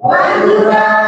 One love.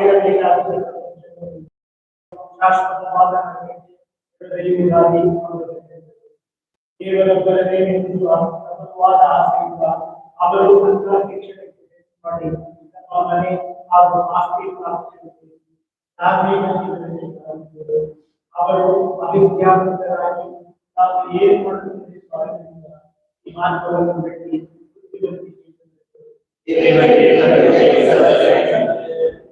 मेरा भी रास्ते शाश्वत वादा तेरी उदारी केवल बलने में हुआ वादा आसीन का अब लोग उनका शिक्षण पढ़े और मैंने आप आस्ते प्राप्त किए आदमी नहीं अब लोग अभी क्या कर रहा है आप ये पढ़ ईमान पर बैठी ये बैठी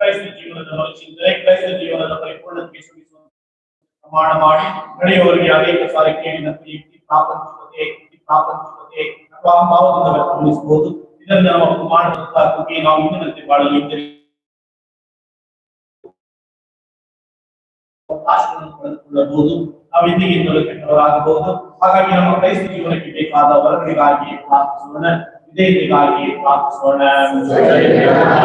ಕ್ರೈಸ್ತ ಜೀವನದ ಚಿಂತನೆ ಕ್ರೈಸ್ತ ಜೀವನದ ಪರಿಪೂರ್ಣತೆಗೆ ಶ್ರಮಿಸುವ ಪ್ರಮಾಣ ಮಾಡಿ ನಡೆಯುವವರಿಗೆ ಅನೇಕ ಸಾರಿ ಕೇಳಿದ ಪ್ರೀತಿ ಪ್ರಾಪಂಚಿಕತೆ ಈ ಪ್ರಾಪಂಚಿಕತೆ ಅಥವಾ ಭಾವದಿಂದ ವ್ಯಕ್ತಪಡಿಸಬಹುದು ಇದರಿಂದ ನಮ್ಮ ಪ್ರಮಾಣದ ಕುಗೆ ನಾವು ಇಂದಿನಂತೆ ಬಾಳಲು ಇದ್ದರೆ ಅವಕಾಶಗಳನ್ನು ಪಡೆದುಕೊಳ್ಳಬಹುದು ನಾವು ಇಂದಿಗಿಂತಲೂ ಕೆಟ್ಟವರಾಗಬಹುದು ಹಾಗಾಗಿ ನಮ್ಮ ಕ್ರೈಸ್ತ ಜೀವನಕ್ಕೆ ಬೇಕಾದ ವರಗಳಿಗಾಗಿ ಪ್ರಾರ್ಥಿಸೋಣ ವಿಧೇಯತೆಗಾಗಿ ಪ್ರಾರ್ಥಿಸೋಣ ಜೀವನ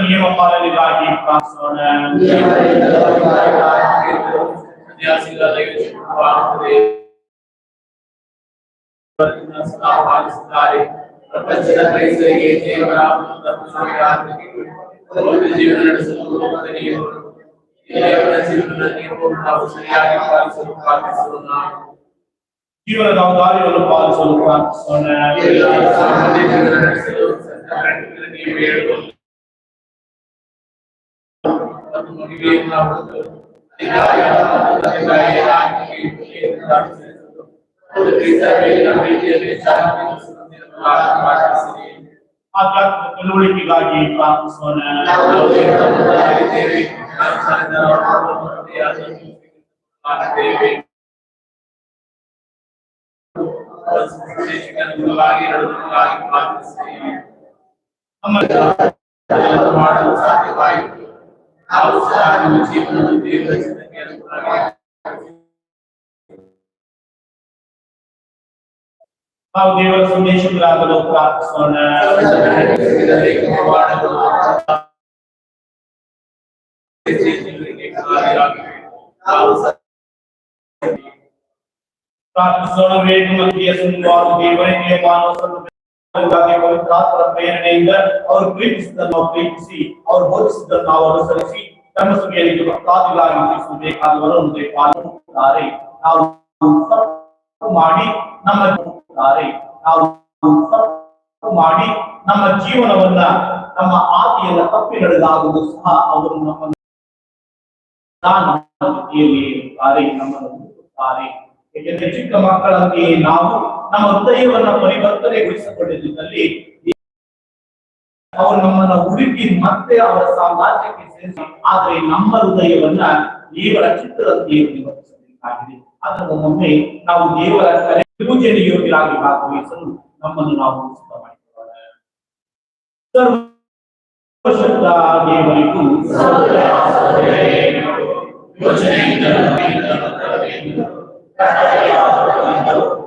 ನಿಯಮ ಪಾಲನೆಗಾಗಿ ಪ್ರಾರ್ಥಿಸೋಣ ಪ್ರಪಂಚದ ಕ್ರೈಸ್ತರಿಗೆ ದೇವರ ಜೀವನ ನಡೆಸಲು ಮದನೀಯವರು ದೇವರ ಜೀವನದ ನಿಯಮವನ್ನು ನಾವು ಸರಿಯಾಗಿ ಪಾಲಿಸಲು ಪ್ರಾರ್ಥಿಸೋಣ ಜೀವನದ ದಾರಿಯನ್ನು ಪಾಲಿಸಲು ಪ್ರಾರ್ಥಿಸೋಣ ತಿಳುವಳಿಕೆಗಾಗಿ ಪ್ರಾರ್ಥಿಸೋಣ ನಾವು ದೇವರ ಮುಂದಾಗಿದ್ದೇವೆ. outside of the temple of the village and हम केवल सुमेश प्राप्त लोग प्राप्त सोना प्राप्त सोना वेद मंदिर सुनवार देवरे के मानव सुन ವೇಗಮತಿಯ ಸುಂದರವಾದ ದೇವರಿಗೆ ಮಾನವ ಸಂತತಿಗಾಗಿ ಪವಿತ್ರಾತ್ಮರ ಪ್ರೇರಣೆಯಿಂದ ಅವರು ಪ್ರೀತಿಸಿದ್ದನ್ನು ನಾವು ಪ್ರೀತಿಸಿ ಅವರು ಬೋಧಿಸಿದ್ದನ್ನು ನಾವು ಅನುಸರಿಸಿ ನಮ್ಮ ಸಭೆಯಲ್ಲಿ ಭಕ್ತಾದಿಗಳಾಗಿ ತಿಳಿಸಬೇಕಾದವರನ್ನು ಪಾಲ್ಗೊಳ್ಳುತ್ತಾರೆ ನಾವು ತಪ್ಪು ಮಾಡಿ ನಮ್ಮ ತಾರೆ ನಾವು ತಪ್ಪು ಮಾಡಿ ನಮ್ಮ ಜೀವನವನ್ನ ನಮ್ಮ ಆದಿಯನ್ನ ತಪ್ಪಿ ನಡೆದಾಗುವುದು ಸಹ ಅವರು ನಮ್ಮನ್ನು ನಾನು ರೀತಿಯಲ್ಲಿ ಇರುತ್ತಾರೆ ನಮ್ಮನ್ನು ಹುಡುಕುತ್ತಾರೆ ಏಕೆಂದರೆ ಚಿಕ್ಕ ಮಕ್ಕಳಂತೆಯೇ ನಾವು ನಮ್ಮ ಹೃದಯವನ್ನ ಪರಿವರ್ತನೆಗೊಳಿಸಿಕೊಂಡಿದ್ದಲ್ಲಿ ಅವರು ನಮ್ಮನ್ನ ಹುಡುಕಿ ಮತ್ತೆ ಅವರ ಸಾಮ್ರಾಜ್ಯಕ್ಕೆ ಸೇರಿಸಿ ಆದರೆ ನಮ್ಮ ಹೃದಯವನ್ನ ದೇವರ ಚಿತ್ರದಂತೆ ನಿವರ್ತಿಸಬೇಕಾಗಿದೆ ಅದನ್ನು ಒಮ್ಮೆ ನಾವು ದೇವರ ಕಲೆ ಪೂಜೆಯಲ್ಲಿ ಯೋಗ್ಯರಾಗಿ ಭಾಗವಹಿಸಲು ನಮ್ಮನ್ನು ನಾವು ಸಿದ್ಧ ಮಾಡಿಕೊಳ್ಳೋಣ ಜೀವಕ್ಕೆ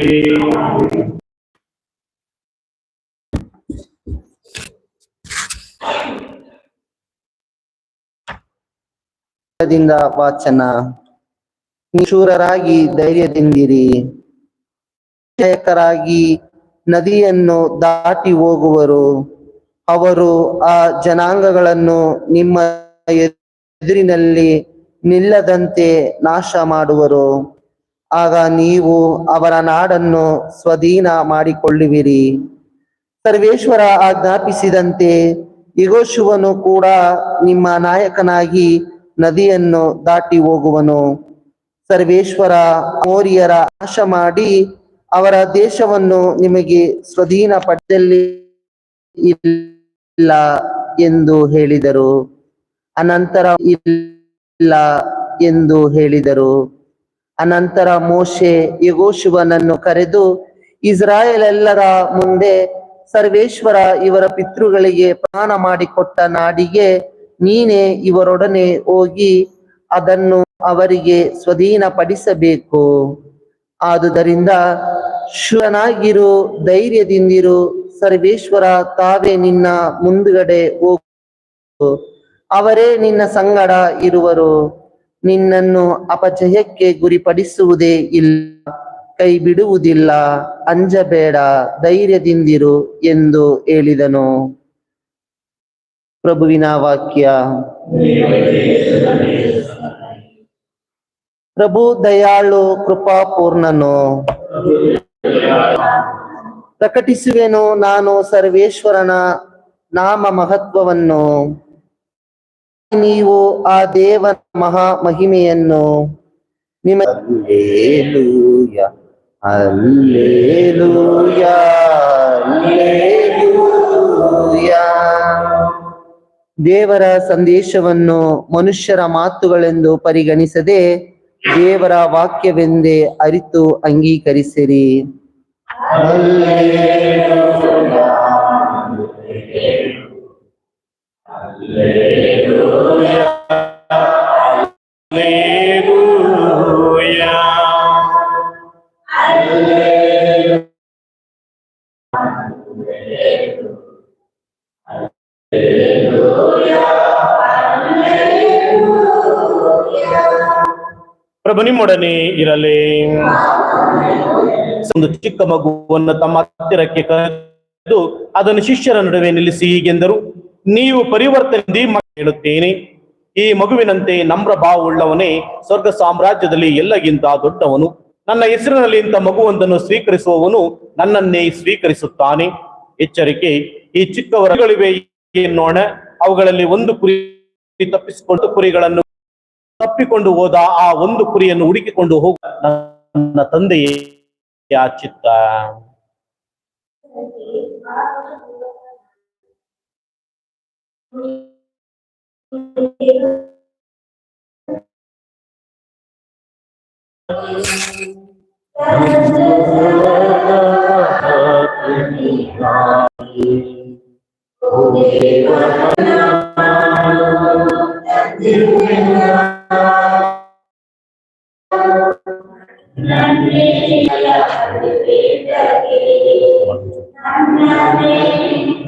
ದಿಂದ ವಾಚನ. ನಿಶೂರರಾಗಿ ಧೈರ್ಯದಿಂದಿರಿ. ನಾಯಕರಾಗಿ ನದಿಯನ್ನು ದಾಟಿ ಹೋಗುವರು. ಅವರು ಆ ಜನಾಂಗಗಳನ್ನು ನಿಮ್ಮ ಎದುರಿನಲ್ಲಿ ನಿಲ್ಲದಂತೆ ನಾಶ ಮಾಡುವರು. ಆಗ ನೀವು ಅವರ ನಾಡನ್ನು ಸ್ವಾಧೀನ ಮಾಡಿಕೊಳ್ಳುವಿರಿ. ಸರ್ವೇಶ್ವರ ಆಜ್ಞಾಪಿಸಿದಂತೆ ಯಗೋಶುವನು ಕೂಡ ನಿಮ್ಮ ನಾಯಕನಾಗಿ ನದಿಯನ್ನು ದಾಟಿ ಹೋಗುವನು. ಸರ್ವೇಶ್ವರ ಮೋರಿಯರ ನಾಶ ಮಾಡಿ ಅವರ ದೇಶವನ್ನು ನಿಮಗೆ ಸ್ವಾಧೀನ ಪಡೆದಲ್ಲಿ ಇಲ್ಲ ಎಂದು ಹೇಳಿದರು. ಅನಂತರ ಇಲ್ಲ ಎಂದು ಹೇಳಿದರು. ಅನಂತರ ಮೋಶೆ ಯೆಹೋಶುವನನ್ನು ಕರೆದು, ಇಸ್ರಾಯೇಲೆಲ್ಲರ ಮುಂದೆ ಸರ್ವೇಶ್ವರ ಇವರ ಪಿತೃಗಳಿಗೆ ಪ್ರಾಣ ಮಾಡಿಕೊಟ್ಟ ನಾಡಿಗೆ ನೀನೇ ಇವರೊಡನೆ ಹೋಗಿ ಅದನ್ನು ಅವರಿಗೆ ಸ್ವಾಧೀನಪಡಿಸಬೇಕು. ಆದುದರಿಂದ ಶಿವನಾಗಿರು ಧೈರ್ಯದಿಂದಿರು, ಸರ್ವೇಶ್ವರ ತಾವೇ ನಿನ್ನ ಮುಂದುಗಡೆ ಹೋಗು. ಅವರೇ ನಿನ್ನ ಸಂಗಡ ಇರುವರು. ನಿನ್ನನ್ನು ಅಪಚಯಕ್ಕೆ ಗುರಿಪಡಿಸುವುದೇ ಇಲ್ಲ. ಕೈ ಬಿಡುವುದಿಲ್ಲ ಅಂಜಬೇಡ. ಧೈರ್ಯದಿಂದಿರು ಎಂದು ಹೇಳಿದನು. ಪ್ರಭುವಿನ ವಾಕ್ಯ. ಪ್ರಭು ದಯಾಳು, ಕೃಪಾಪೂರ್ಣನು. ಪ್ರಕಟಿಸುವೆನು, ನಾನು ಸರ್ವೇಶ್ವರನ ನಾಮ ಮಹತ್ವವನ್ನು ನೀವು ಆ ದೇವನ ಮಹಾ ಮಹಿಮೆಯನ್ನು ನಿಮ್ಮ ದೇವರ ಸಂದೇಶವನ್ನು ಮನುಷ್ಯರ ಮಾತುಗಳೆಂದು ಪರಿಗಣಿಸದೆ ದೇವರ ವಾಕ್ಯವೆಂದೇ ಅರಿತು ಅಂಗೀಕರಿಸಿರಿ. ಪ್ರಭು ಇರಲಿ. ಒಂದು ಚಿಕ್ಕ ಮಗುವನ್ನು ತಮ್ಮ ಹತ್ತಿರಕ್ಕೆ ಕರೆದು ಅದನ್ನು ಶಿಷ್ಯರ ನಡುವೆ ನಿಲ್ಲಿಸಿ ಹೀಗೆಂದರು. ನೀವು ಪರಿವರ್ತನೆ ಹೇಳುತ್ತೇನೆ. ಈ ಮಗುವಿನಂತೆ ನಮ್ರ ಭಾವವುಳ್ಳವನೇ ಸ್ವರ್ಗ ಸಾಮ್ರಾಜ್ಯದಲ್ಲಿ ಎಲ್ಲಗಿಂತ ದೊಡ್ಡವನು. ನನ್ನ ಹೆಸರಿನಲ್ಲಿ ಇಂಥ ಮಗುವೊಂದನ್ನು ಸ್ವೀಕರಿಸುವವನು ನನ್ನನ್ನೇ ಸ್ವೀಕರಿಸುತ್ತಾನೆ. ಎಚ್ಚರಿಕೆ, ಈ ಚಿಕ್ಕವರಗಳಿವೆ ಎನ್ನೋಣ. ಅವುಗಳಲ್ಲಿ ಒಂದು ಕುರಿ ತಪ್ಪಿಸಿಕೊಂಡು ಕುರಿಗಳನ್ನು ತಪ್ಪಿಕೊಂಡು ಹೋದ ಆ ಒಂದು ಕುರಿಯನ್ನು ಹುಡುಕಿಕೊಂಡು ಹೋಗ ನನ್ನ ತಂದೆಯೇ ಆ ಚಿತ್ತ Amen.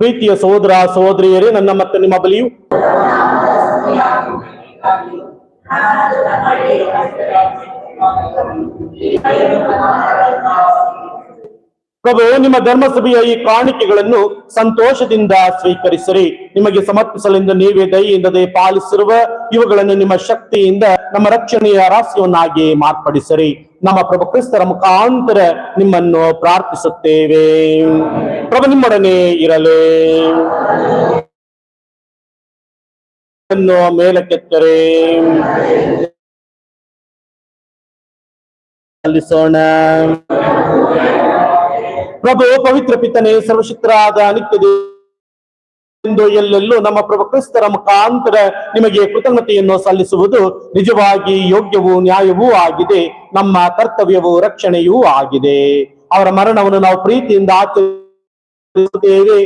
ಪ್ರೀತಿಯ ಸಹೋದರ ಸಹೋದರಿಯರೇ ನನ್ನ ಮತ್ತು ನಿಮ್ಮ ಬಲಿಯು. ಪ್ರಭು, ನಿಮ್ಮ ಧರ್ಮಸಭೆಯ ಈ ಕಾಣಿಕೆಗಳನ್ನು ಸಂತೋಷದಿಂದ ಸ್ವೀಕರಿಸಿರಿ. ನಿಮಗೆ ಸಮರ್ಪಿಸಲೆಂದು ನೀವೇ ದಯೆಯಿಂದದೇ ಪಾಲಿಸಿರುವ ಇವುಗಳನ್ನು ನಿಮ್ಮ ಶಕ್ತಿಯಿಂದ, ನಮ್ಮ ರಕ್ಷಣೆಯ ರಹಸ್ಯವನ್ನಾಗಿ ಮಾರ್ಪಡಿಸಿರಿ. ನಮ್ಮ ಪ್ರಭು ಕ್ರಿಸ್ತರ ಮುಖಾಂತರ ನಿಮ್ಮನ್ನು ಪ್ರಾರ್ಥಿಸುತ್ತೇವೆ. ಪ್ರಭು, ನಿಮ್ಮೊಡನೆ ಇರಲೇ. ಮೇಲಕ್ಕೆತ್ತರೆ. ಸಲ್ಲಿಸೋಣ. ಪ್ರಭು ಪವಿತ್ರ ಪಿತನೆ ಸರ್ವಶಕ್ತರಾದ ನಿತ್ಯದ ಎಂದು ಎಲ್ಲೆಲ್ಲೂ ನಮ್ಮ ಪ್ರಭು ಕ್ರಿಸ್ತರ ಮುಖಾಂತರ ನಿಮಗೆ ಕೃತಜ್ಞತೆಯನ್ನು ಸಲ್ಲಿಸುವುದು ನಿಜವಾಗಿ ಯೋಗ್ಯವೂ ನ್ಯಾಯವೂ ಆಗಿದೆ. ನಮ್ಮ ಕರ್ತವ್ಯವೂ ರಕ್ಷಣೆಯೂ ಆಗಿದೆ. ಅವರ ಮರಣವನ್ನು ನಾವು ಪ್ರೀತಿಯಿಂದ ಆಚರಿಸುತ್ತೇವೆ.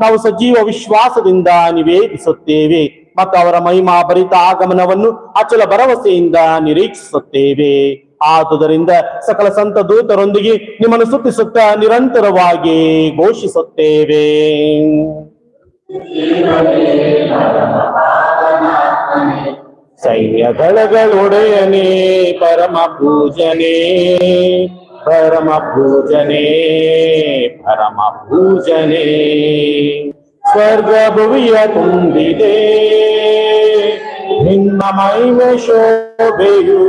ನಾವು ಸಜೀವ ವಿಶ್ವಾಸದಿಂದ ನಿವೇದಿಸುತ್ತೇವೆ. ಮತ್ತು ಅವರ ಮಹಿಮಾ ಭರಿತ ಆಗಮನವನ್ನು ಅಚಲ ಭರವಸೆಯಿಂದ ನಿರೀಕ್ಷಿಸುತ್ತೇವೆ. ಆದುದರಿಂದ ಸಕಲ ಸಂತ ದೂತರೊಂದಿಗೆ ನಿಮ್ಮನ್ನು ಸುತ್ತಿಸುತ್ತ ನಿರಂತರವಾಗಿ ಘೋಷಿಸುತ್ತೇವೆ. ಸೈನ್ಯದಳಗಳೊಡೆಯನೇ, ಪರಮ ಪೂಜನೆ ಪರಮ ಪೂಜನೆ ಪರಮ ಪೂಜನೆ ಸ್ವರ್ಗ ಭುವಿಯ ತುಂಬಿದೆ. ನಿನ್ನ ಮೈಮೆ ಶೋಭೆಯು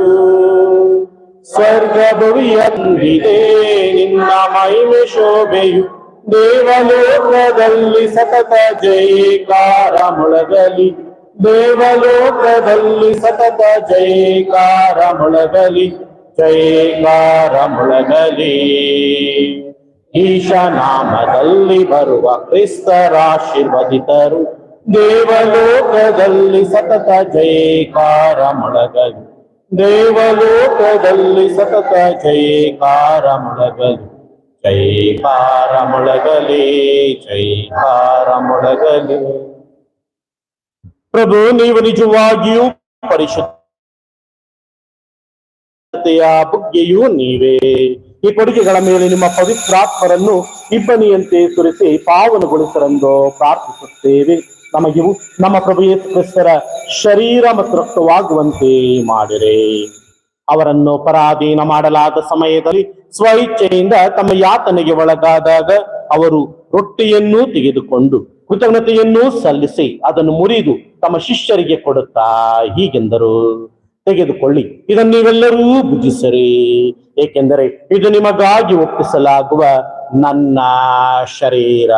ಸ್ವರ್ಗ ಭುವಿಯ ತುಂಬಿದೆ ನಿನ್ನ ಮೈಮೆ ಶೋಭೆಯು ದೇವಲೋಕದಲ್ಲಿ ಸತತ ಜಯಕಾರ ಮೊಳಗಲಿ. ದೇವಲೋಕದಲ್ಲಿ ಸತತ ಜಯಕಾರ ಮೊಳಗಲಿ. ಜಯಕಾರ ಮೊಳಗಲಿ. ಈಶನಾಮದಲ್ಲಿ ಬರುವ ಕ್ರಿಸ್ತರಾಶೀರ್ವದಿತರು ದೇವಲೋಕದಲ್ಲಿ ಸತತ ಜಯಕಾರ ಮೊಳಗಲಿ. ದೇವಲೋಕದಲ್ಲಿ ಸತತ ಜೈಕಾರ ಮೊಳಗಲಿ ಜೈಕಾರ ಮೊಳಗಲಿ ಜೈಕಾರ ಮೊಳಗಲಿ ಪ್ರಭು, ನೀವು ನಿಜವಾಗಿಯೂ ಪರಿಶುದ್ಧತೆಯ ಬುಗ್ಗೆಯೂ ನೀವೇ. ಈ ಕೊಡುಗೆಗಳ ಮೇಲೆ ನಿಮ್ಮ ಪವಿತ್ರಾತ್ಮರನ್ನು ಇಬ್ಬನಿಯಂತೆ ಸುರಿಸಿ ಪಾವನಗೊಳಿಸರೆಂದು ಪ್ರಾರ್ಥಿಸುತ್ತೇವೆ. ನಮಗಿವು ನಮ್ಮ ಪ್ರಭು ಕ್ರಿಸ್ತರ ಶರೀರ ಮತ್ತು ರಕ್ತವಾಗುವಂತೆ ಮಾಡಿರೆ. ಅವರನ್ನು ಪರಾಧೀನ ಮಾಡಲಾದ ಸಮಯದಲ್ಲಿ ಸ್ವಇಚ್ಛೆಯಿಂದ ತಮ್ಮ ಯಾತನೆಗೆ ಒಳಗಾದಾಗ ಅವರು ರೊಟ್ಟಿಯನ್ನೂ ತೆಗೆದುಕೊಂಡು ಕೃತಜ್ಞತೆಯನ್ನೂ ಸಲ್ಲಿಸಿ ಅದನ್ನು ಮುರಿದು ತಮ್ಮ ಶಿಷ್ಯರಿಗೆ ಕೊಡುತ್ತಾ ಹೀಗೆಂದರು. ತೆಗೆದುಕೊಳ್ಳಿ, ಇದನ್ನು ನೀವೆಲ್ಲರೂ ಭುಜಿಸರಿ ಏಕೆಂದರೆ ಇದು ನಿಮಗಾಗಿ ಒಪ್ಪಿಸಲಾಗುವ ನನ್ನ ಶರೀರ.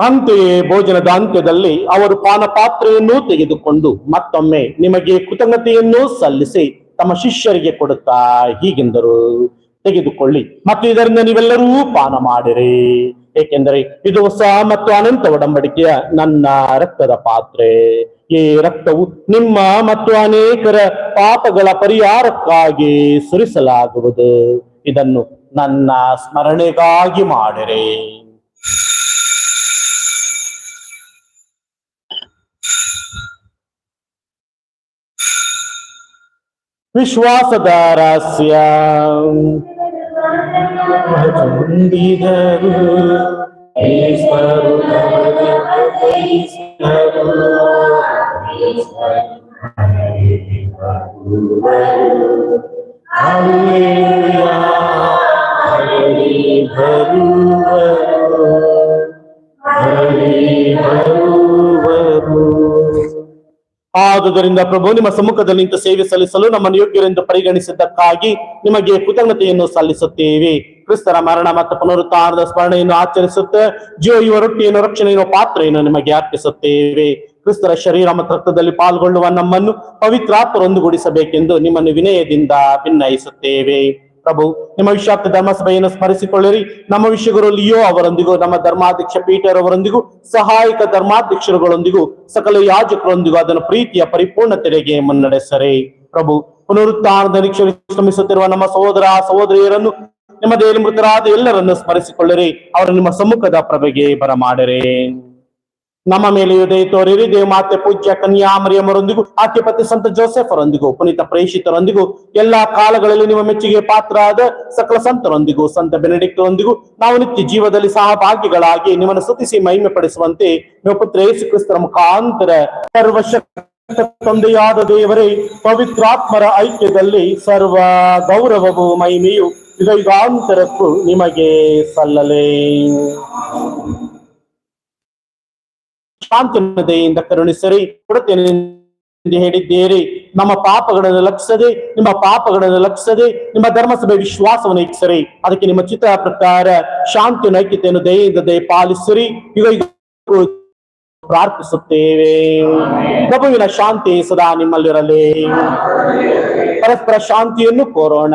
ಅಂತೆಯೇ ಭೋಜನದ ಅಂತ್ಯದಲ್ಲಿ ಅವರು ಪಾನಪಾತ್ರೆಯನ್ನು ತೆಗೆದುಕೊಂಡು ಮತ್ತೊಮ್ಮೆ ನಿಮಗೆ ಕೃತಜ್ಞತೆಯನ್ನು ಸಲ್ಲಿಸಿ ತಮ್ಮ ಶಿಷ್ಯರಿಗೆ ಕೊಡುತ್ತಾ ಹೀಗೆಂದರು. ತೆಗೆದುಕೊಳ್ಳಿ. ಮತ್ತು ಇದರಿಂದ ನೀವೆಲ್ಲರೂ ಪಾನ ಮಾಡಿರಿ. ಏಕೆಂದರೆ ಇದು ಹೊಸ ಮತ್ತು ಅನಂತ ಒಡಂಬಡಿಕೆಯ ನನ್ನ ರಕ್ತದ ಪಾತ್ರೆ. ಈ ರಕ್ತವು ನಿಮ್ಮ ಮತ್ತು ಅನೇಕರ ಪಾಪಗಳ ಪರಿಹಾರಕ್ಕಾಗಿ ಸುರಿಸಲಾಗುವುದು. ಇದನ್ನು ನನ್ನ ಸ್ಮರಣೆಗಾಗಿ ಮಾಡಿರಿ. ವಿಶ್ವಾಸದ ರಹಸ್ಯ ಹೊಂದಿದರು ಕ್ರಿಸ್ತರು ನಮಗೆ ಪ್ರಕಟಿಸಿದರು. ಹಲ್ಲೆಲೂಯಾ, ಹರಿ ಬರುವರು, ಹರಿ ಬರುವರು. ಆದುದರಿಂದ ಪ್ರಭು, ನಿಮ್ಮ ಸಮ್ಮುಖದಲ್ಲಿ ನಿಂತು ಸೇವೆ ಸಲ್ಲಿಸಲು ನಮ್ಮನ್ನು ಯೋಗ್ಯರೆಂದು ಪರಿಗಣಿಸಿದ್ದಕ್ಕಾಗಿ ನಿಮಗೆ ಕೃತಜ್ಞತೆಯನ್ನು ಸಲ್ಲಿಸುತ್ತೇವೆ. ಕ್ರಿಸ್ತರ ಮರಣ ಮತ್ತು ಪುನರುತ್ಥಾನದ ಸ್ಮರಣೆಯನ್ನು ಆಚರಿಸುತ್ತೆ ಜೀವ ರೊಟ್ಟಿಯನ್ನು, ರಕ್ಷಣೆಯನ್ನು, ಪಾತ್ರೆಯನ್ನು ನಿಮಗೆ ಅರ್ಪಿಸುತ್ತೇವೆ. ಕ್ರಿಸ್ತರ ಶರೀರ ಮತ್ತು ರಕ್ತದಲ್ಲಿ ಪಾಲ್ಗೊಳ್ಳುವ ನಮ್ಮನ್ನು ಪವಿತ್ರಾತ್ಮರೊಂದುಗೂಡಿಸಬೇಕೆಂದು ನಿಮ್ಮನ್ನು ವಿನಯದಿಂದ ಭಿನ್ನಯಿಸುತ್ತೇವೆ. ಪ್ರಭು, ನಿಮ್ಮ ವಿಶ್ವಾಪ್ತ ಧರ್ಮಸಭೆಯನ್ನು ಸ್ಮರಿಸಿಕೊಳ್ಳಿರಿ. ನಮ್ಮ ವಿಷಯಗಳು ಲಿಯೋ ಅವರೊಂದಿಗೂ, ನಮ್ಮ ಧರ್ಮಾಧ್ಯಕ್ಷ ಪೀಟರ್ ಅವರೊಂದಿಗೂ, ಸಹಾಯಕ ಧರ್ಮಾಧ್ಯಕ್ಷರುಗಳೊಂದಿಗೂ, ಸಕಲ ಯಾಜಕರೊಂದಿಗೂ ಅದನ್ನು ಪ್ರೀತಿಯ ಪರಿಪೂರ್ಣತೆಗೆ ಮುನ್ನಡೆಸರೆ. ಪ್ರಭು, ಪುನರುತ್ಥಾನದ ನಿರೀಕ್ಷೆ ಶ್ರಮಿಸುತ್ತಿರುವ ನಮ್ಮ ಸಹೋದರ, ಸಹೋದರಿಯರನ್ನು ನಿಮ್ಮ ಮೃತರಾದ ಎಲ್ಲರನ್ನು ಸ್ಮರಿಸಿಕೊಳ್ಳಿರಿ. ಅವರು ನಿಮ್ಮ ಸಮ್ಮುಖದ ಪ್ರಭೆಗೆ ಬರಮಾಡಿರಿ. ನಮ್ಮ ಮೇಲೆ ದಯ ತೋರಿರಿ ದೇವಮಾತೆ ಪೂಜ್ಯ ಕನ್ಯಾ, ಮರಿಯಮ್ಮರೊಂದಿಗೂ ಆಕೆ ಪತಿ ಸಂತ ಜೋಸೆಫರೊಂದಿಗೂ, ಪುನೀತ ಪ್ರೇಷಿತರೊಂದಿಗೂ, ಎಲ್ಲಾ ಕಾಲಗಳಲ್ಲಿ ನಿಮ್ಮ ಮೆಚ್ಚುಗೆ ಪಾತ್ರರಾದ ಸಕಲ ಸಂತರೊಂದಿಗೂ, ಸಂತ ಬೆನೆಡಿಕ್ಟರೊಂದಿಗೂ, ನಾವು ನಿತ್ಯ ಜೀವದಲ್ಲಿ ಸಹಭಾಗಿಗಳಾಗಿ ನಿಮ್ಮನ್ನು ಸ್ತುತಿಸಿ ಮಹಿಮೆ ಪಡಿಸುವಂತೆ ನಿಮ್ಮ ಪುತ್ರ ಯೇಸು ಕ್ರಿಸ್ತರ ಮುಖಾಂತರ ತಂದೆಯಾದ ದೇವರೇ, ಪವಿತ್ರಾತ್ಮರ ಐಕ್ಯದಲ್ಲಿ ಸರ್ವ ಗೌರವವು ಮಹಿಮೆಯು ಯುಗ ಯುಗಾಂತರಕ್ಕೂ ನಿಮಗೆ ಸಲ್ಲಲೇ. ಶಾಂತನತೆಯಿಂದ ಕರುಣಿಸರಿ, ಕೊಡುತ್ತೇನೆ ಎಂದು ಹೇಳಿದ್ದೀರಿ. ನಮ್ಮ ಪಾಪಗಳನ್ನು ಲಕ್ಷಿಸದೆ ನಿಮ್ಮ ಪಾಪಗಳನ್ನು ಲಕ್ಷಿಸದೆ ನಿಮ್ಮ ಧರ್ಮಸಭೆ ವಿಶ್ವಾಸವನ್ನು ಇಚ್ಛಿಸರಿ ಅದಕ್ಕೆ ನಿಮ್ಮ ಚಿತ್ರ ಪ್ರಕಾರ ಶಾಂತಿ, ನೈಕ್ಯತೆಯನ್ನು ದಯೆಯಿಂದ ದಯ ಪಾಲಿಸಿರಿ ಯುಗ ಪ್ರಾರ್ಥಿಸುತ್ತೇವೆ. ಪ್ರಭುವಿನ ಶಾಂತಿ ಸದಾ ನಿಮ್ಮಲ್ಲಿರಲಿ. ಪರಸ್ಪರ ಶಾಂತಿಯನ್ನು ಕೋರೋಣ.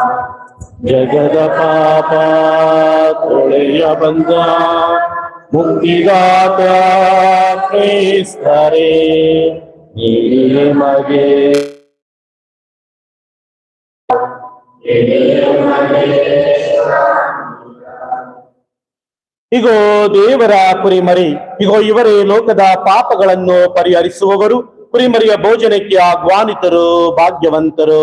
ಜಗದ ಪಾಪ ತೊಳೆಯ ಬಂದ ಮುಕ್ತಿದಾತ ಕ್ರೈಸ್ತರೇ ನಿಮಗೆ ಇಗೋ ದೇವರ ಕುರಿಮರಿ, ಇಗೋ ಇವರೇ ಲೋಕದ ಪಾಪಗಳನ್ನು ಪರಿಹರಿಸುವವರು. ಕುರಿಮರಿಯ ಭೋಜನಕ್ಕೆ ಆಹ್ವಾನಿತರು ಭಾಗ್ಯವಂತರು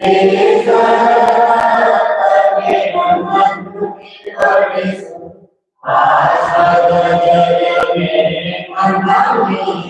Thank you.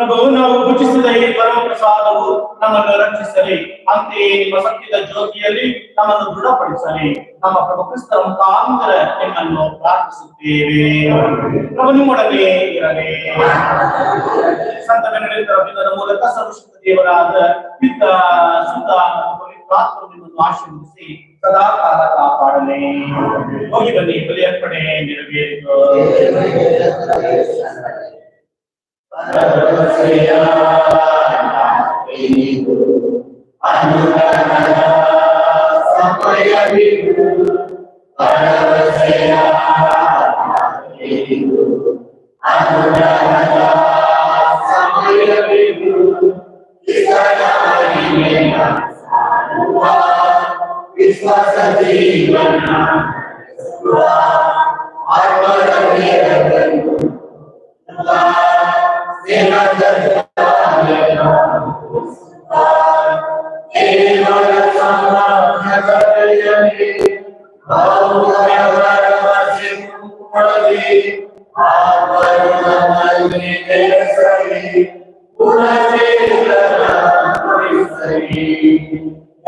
ಪ್ರಭು ನಾವು ಪೂಜಿಸಿದ ಈ ಪರಮ ಪ್ರಸಾದವು ನಮ್ಮನ್ನು ರಕ್ಷಿಸಲಿ. ಅಂತೆಯೇ ನಿಮ್ಮ ಸತ್ಯದ ಜ್ಯೋತಿಯಲ್ಲಿ ನಮ್ಮನ್ನು ದೃಢಪಡಿಸಲಿ. ನಮ್ಮ ಪ್ರಭು ಕ್ರಿಸ್ತರ ಮುಖಾಂತರ ನಿಮ್ಮನ್ನು ಪ್ರಾರ್ಥಿಸುತ್ತೇವೆ. ಪ್ರಭು ನಿಮ್ಮೊಡನೆ ಇರಲಿ. ಸಂತ ರವಿಂದ್ರ ಮೂಲಕ ಸರ್ವಶಕ್ತ ದೇವರಾದ ಪಿತ, ಸುತ, ಮತ್ತು ಪವಿತ್ರಾತ್ಮರು ನಿಮ್ಮನ್ನು ಆಶೀರ್ವದಿಸಿ ಸದಾ ಕಾಲ ಕಾಪಾಡಲಿ. ಹೋಗಿ ಬನ್ನಿ ಬಲಿ ಅರ್ಪಣೆ فاذكر سيئات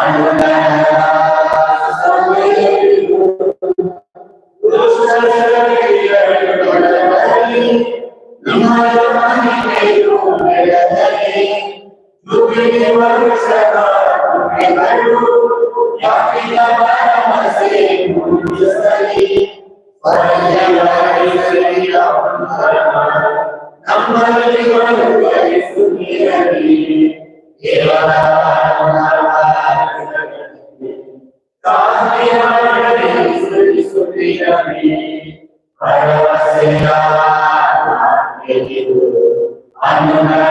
Hallelujah. Amém.